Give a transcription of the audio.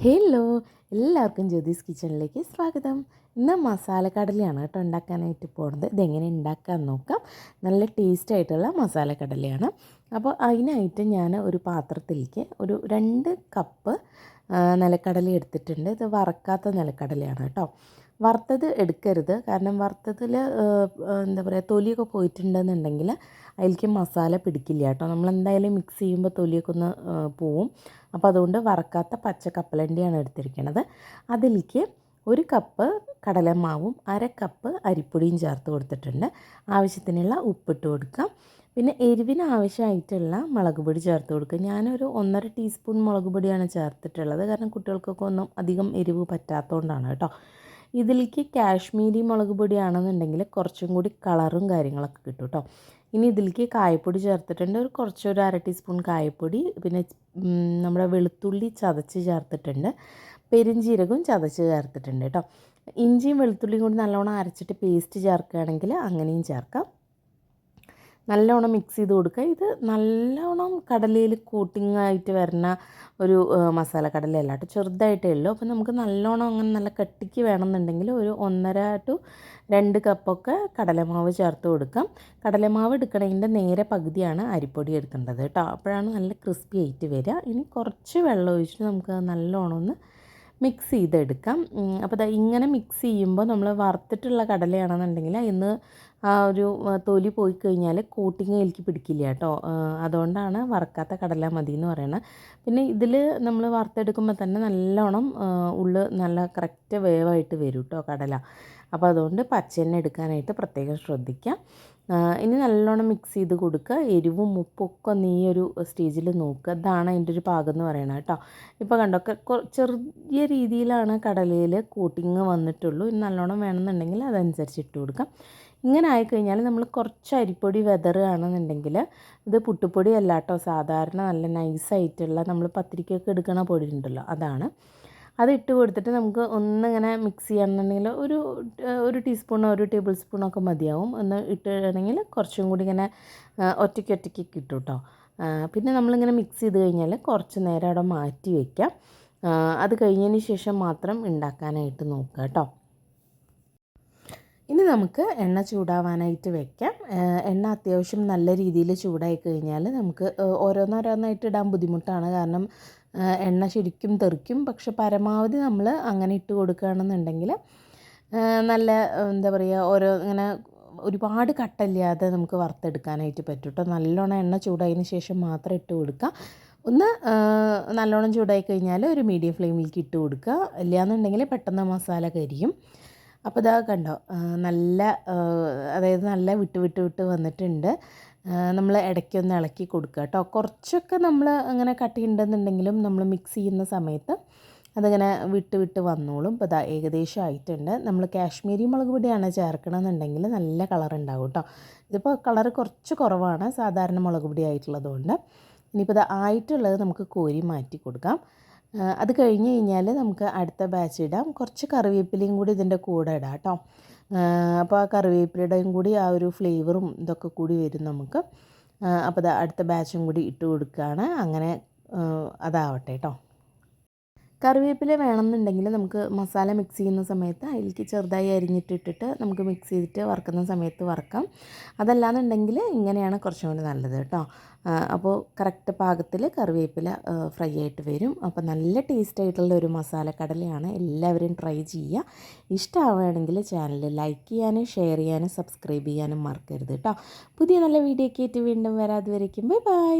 Hello എല്ലാവർക്കും ജ്യോതിസ് കിച്ചണിലേക്ക് സ്വാഗതം. ഇന്ന് മസാലക്കടലയാണ് കേട്ടോ ഉണ്ടാക്കാനായിട്ട് പോകുന്നത് ഇതെങ്ങനെ ഉണ്ടാക്കാൻ നോക്കാം. നല്ല ടേസ്റ്റ് ആയിട്ടുള്ള മസാലക്കടലയാണ് അപ്പോൾ അതിനായിട്ട് ഞാൻ ഒരു പാത്രത്തിലേക്ക് ഒരു രണ്ട് കപ്പ് നിലക്കടല എടുത്തിട്ടുണ്ട്. ഇത് വറക്കാത്ത നിലക്കടലയാണ് കേട്ടോ. വറുത്തത് എടുക്കരുത്. കാരണം വറുത്തതിൽ എന്താ പറയുക തൊലിയൊക്കെ പോയിട്ടുണ്ടെന്നുണ്ടെങ്കിൽ അതിലേക്ക് മസാല പിടിക്കില്ല കേട്ടോ. നമ്മൾ എന്തായാലും മിക്സ് ചെയ്യുമ്പോൾ തൊലിയൊക്കെ ഒന്ന് പോവും. അപ്പോൾ അതുകൊണ്ട് വറക്കാത്ത പച്ച കപ്പലണ്ടിയാണ് എടുത്തിരിക്കുന്നത് അതിലേക്ക് ഒരു കപ്പ് കടലമാവും അര കപ്പ് അരിപ്പൊടിയും ചേർത്ത് കൊടുത്തിട്ടുണ്ട്. ആവശ്യത്തിനുള്ള ഉപ്പിട്ട് കൊടുക്കാം. പിന്നെ എരിവിന് ആവശ്യമായിട്ടുള്ള മുളക് പൊടി ചേർത്ത് കൊടുക്കുക. ഞാനൊരു ഒന്നര ടീസ്പൂൺ മുളക് പൊടിയാണ് ചേർത്തിട്ടുള്ളത്. കാരണം കുട്ടികൾക്കൊക്കെ ഒന്നും അധികം എരിവ് പറ്റാത്തതുകൊണ്ടാണ് കേട്ടോ. ഇതിലേക്ക് കാശ്മീരി മുളക് പൊടിയാണെന്നുണ്ടെങ്കിൽ കുറച്ചും കൂടി കളറും കാര്യങ്ങളൊക്കെ കിട്ടും കേട്ടോ. ഇനി ഇതിലേക്ക് കായപ്പൊടി ചേർത്തിട്ടുണ്ട്. ഒരു കുറച്ചൊരു അര ടീസ്പൂൺ കായപ്പൊടി പിന്നെ നമ്മുടെ വെളുത്തുള്ളി ചതച്ച് ചേർത്തിട്ടുണ്ട്. പെരിഞ്ചീരകവും ചതച്ച് ചേർത്തിട്ടുണ്ട് കേട്ടോ. ഇഞ്ചിയും വെളുത്തുള്ളിയും കൂടി നല്ലോണം അരച്ചിട്ട് പേസ്റ്റ് ചേർക്കുകയാണെങ്കിൽ അങ്ങനെയും ചേർക്കാം. നല്ലോണം മിക്സ് ചെയ്ത് കൊടുക്കുക. ഇത് നല്ലോണം കടലയിൽ കോട്ടിംഗ് ആയിട്ട് വരുന്ന ഒരു മസാല കടലയല്ല കേട്ടോ. ചെറുതായിട്ടേ ഉള്ളൂ. അപ്പോൾ നമുക്ക് നല്ലോണം അങ്ങനെ നല്ല കട്ടിക്ക് വേണമെന്നുണ്ടെങ്കിൽ ഒരു ഒന്നര ടു രണ്ട് കപ്പൊക്കെ കടലമാവ് ചേർത്ത് കൊടുക്കാം. കടലമാവ് എടുക്കണതിന്റെ നേരെ പകുതിയാണ് അരിപ്പൊടി എടുക്കേണ്ടത് കേട്ടോ. അപ്പോഴാണ് നല്ല ക്രിസ്പി ആയിട്ട് വരിക. ഇനി കുറച്ച് വെള്ളം ഒഴിച്ചിട്ട് നമുക്ക് നല്ലോണം ഒന്ന് മിക്സ് ചെയ്തെടുക്കാം. അപ്പോൾ ഇങ്ങനെ മിക്സ് ചെയ്യുമ്പോൾ നമ്മൾ വറുത്തിട്ടുള്ള കടലയാണെന്നുണ്ടെങ്കിൽ ഇന്ന് ആ ഒരു തൊലി പോയി കഴിഞ്ഞാൽ കോട്ടിങ് എനിക്ക് പിടിക്കില്ല കേട്ടോ. അതുകൊണ്ടാണ് വറക്കാത്ത കടല മതി എന്ന് പറയുന്നത് പിന്നെ ഇതിൽ നമ്മൾ വറുത്തെടുക്കുമ്പോൾ തന്നെ നല്ലോണം ഉള്ളു നല്ല കറക്റ്റ് വേവായിട്ട് വരും കേട്ടോ കടല. അപ്പോൾ അതുകൊണ്ട് പച്ച എണ്ണ എടുക്കാനായിട്ട് പ്രത്യേകം ശ്രദ്ധിക്കാം. ഇനി നല്ലോണം മിക്സ് ചെയ്ത് കൊടുക്കുക. എരിവും ഉപ്പൊക്കെ നീ ഒരു സ്റ്റേജിൽ നോക്കുക. അതാണ് അതിന്റെ ഒരു പാകം എന്ന് പറയുന്നത് കേട്ടോ. ഇപ്പോൾ കണ്ടോ ചെറിയ രീതിയിലാണ് കടലയിൽ കൂട്ടിങ് വന്നിട്ടുള്ളൂ. ഇനി നല്ലോണം വേണമെന്നുണ്ടെങ്കിൽ അതനുസരിച്ച് ഇട്ട് കൊടുക്കാം. ഇങ്ങനെ ആയിക്കഴിഞ്ഞാൽ നമ്മൾ കുറച്ച് അരിപ്പൊടി വെതറുകയാണെന്നുണ്ടെങ്കിൽ ഇത് പുട്ടുപൊടി അല്ല കേട്ടോ. സാധാരണ നല്ല നൈസായിട്ടുള്ള നമ്മൾ പത്തിരിക്കൊക്കെ എടുക്കണ പൊടി ഉണ്ടല്ലോ അതാണ്. അത് ഇട്ട് കൊടുത്തിട്ട് നമുക്ക് ഒന്നിങ്ങനെ മിക്സ് ചെയ്യണമെന്നുണ്ടെങ്കിൽ ഒരു ഒരു ടീസ്പൂണോ ഒരു ടേബിൾ സ്പൂണോ ഒക്കെ മതിയാവും. ഒന്ന് ഇട്ടിടണമെങ്കിൽ കുറച്ചും കൂടി ഇങ്ങനെ ഒറ്റയ്ക്ക് ഒറ്റയ്ക്ക് കിട്ടും കേട്ടോ പിന്നെ നമ്മളിങ്ങനെ മിക്സ് ചെയ്ത് കഴിഞ്ഞാൽ കുറച്ച് നേരം അവിടെ മാറ്റി വയ്ക്കാം അത് കഴിഞ്ഞതിന് ശേഷം മാത്രം ഉണ്ടാക്കാനായിട്ട് നോക്കുക കേട്ടോ. ഇനി നമുക്ക് എണ്ണ ചൂടാവാനായിട്ട് വെക്കാം. എണ്ണ അത്യാവശ്യം നല്ല രീതിയിൽ ചൂടായി കഴിഞ്ഞാൽ നമുക്ക് ഓരോന്നോരോന്നായിട്ട് ഇടാൻ ബുദ്ധിമുട്ടാണ്. കാരണം എണ്ണ ശരിക്കും തെറിക്കും. പക്ഷെ പരമാവധി നമ്മൾ അങ്ങനെ ഇട്ട് കൊടുക്കുകയാണെന്നുണ്ടെങ്കിൽ നല്ല എന്താ പറയുക ഓരോ ഇങ്ങനെ ഒരുപാട് കട്ടല്ലാതെ നമുക്ക് വറുത്തെടുക്കാനായിട്ട് പറ്റും കേട്ടോ നല്ലോണം എണ്ണ ചൂടായതിന് ശേഷം മാത്രം ഇട്ട് കൊടുക്കുക. ഒന്ന് നല്ലോണം ചൂടായി കഴിഞ്ഞാൽ ഒരു മീഡിയം ഫ്ലെയിമിലേക്ക് ഇട്ട് കൊടുക്കുക. ഇല്ലയെന്നുണ്ടെങ്കിൽ പെട്ടെന്ന് മസാല കരിയും. അപ്പോൾ ഇതാ കണ്ടോ നല്ല അതായത് നല്ല വിട്ട് വിട്ട് വിട്ട് വന്നിട്ടുണ്ട്. നമ്മൾ ഇടയ്ക്കൊന്ന് ഇളക്കി കൊടുക്കുക കേട്ടോ. കുറച്ചൊക്കെ നമ്മൾ അങ്ങനെ കട്ടിയുണ്ടെന്നുണ്ടെങ്കിലും നമ്മൾ മിക്സ് ചെയ്യുന്ന സമയത്ത് അതങ്ങനെ വിട്ട് വിട്ട് വന്നോളും. ഇപ്പോൾ ഇതാ ഏകദേശം ആയിട്ടുണ്ട്. നമ്മൾ കാശ്മീരി മുളക് പൊടിയാണ് ചേർക്കണമെന്നുണ്ടെങ്കിൽ നല്ല കളർ ഉണ്ടാവും കേട്ടോ. ഇതിപ്പോൾ കളർ കുറച്ച് കുറവാണ്. സാധാരണ മുളക് പൊടി ആയിട്ടുള്ളതുകൊണ്ട്. ഇനിയിപ്പോൾ ഇത് ആയിട്ടുള്ളത് നമുക്ക് കോരി മാറ്റി കൊടുക്കാം. അത് കഴിഞ്ഞ് കഴിഞ്ഞാൽ നമുക്ക് അടുത്ത ബാച്ച് ഇടാം. കുറച്ച് കറിവേപ്പിലയും കൂടി ഇതിന്റെ കൂടെ ഇടാം കേട്ടോ. അപ്പോൾ ആ കറിവേപ്പിലയുടെയും കൂടി ആ ഒരു ഫ്ലേവറും ഇതൊക്കെ കൂടി വരും നമുക്ക്. അപ്പോൾ അടുത്ത ബാച്ചും കൂടി ഇട്ട് കൊടുക്കുകയാണ് അങ്ങനെ അതാവട്ടെ കേട്ടോ കറിവേപ്പില വേണമെന്നുണ്ടെങ്കിൽ നമുക്ക് മസാല മിക്സ് ചെയ്യുന്ന സമയത്ത് അതിലേക്ക് ചെറുതായി അരിഞ്ഞിട്ടിട്ടിട്ട് നമുക്ക് മിക്സ് ചെയ്തിട്ട് വറുക്കുന്ന സമയത്ത് വറക്കാം. അതല്ലാന്നുണ്ടെങ്കിൽ ഇങ്ങനെയാണ് കുറച്ചും കൂടി നല്ലത് കേട്ടോ. അപ്പോൾ കറക്റ്റ് പാകത്തിൽ കറിവേപ്പില ഫ്രൈ ആയിട്ട് വരും. അപ്പോൾ നല്ല ടേസ്റ്റ് ആയിട്ടുള്ള ഒരു മസാല കടലയാണ് എല്ലാവരും ട്രൈ ചെയ്യുക. ഇഷ്ടമാവുകയാണെങ്കിൽ ചാനൽ ലൈക്ക് ചെയ്യാനും ഷെയർ ചെയ്യാനും സബ്സ്ക്രൈബ് ചെയ്യാനും മറക്കരുത് കേട്ടോ. പുതിയ നല്ല വീഡിയോ ഒക്കെ വീണ്ടും വരാതെ വരയ്ക്കും ബൈ ബൈ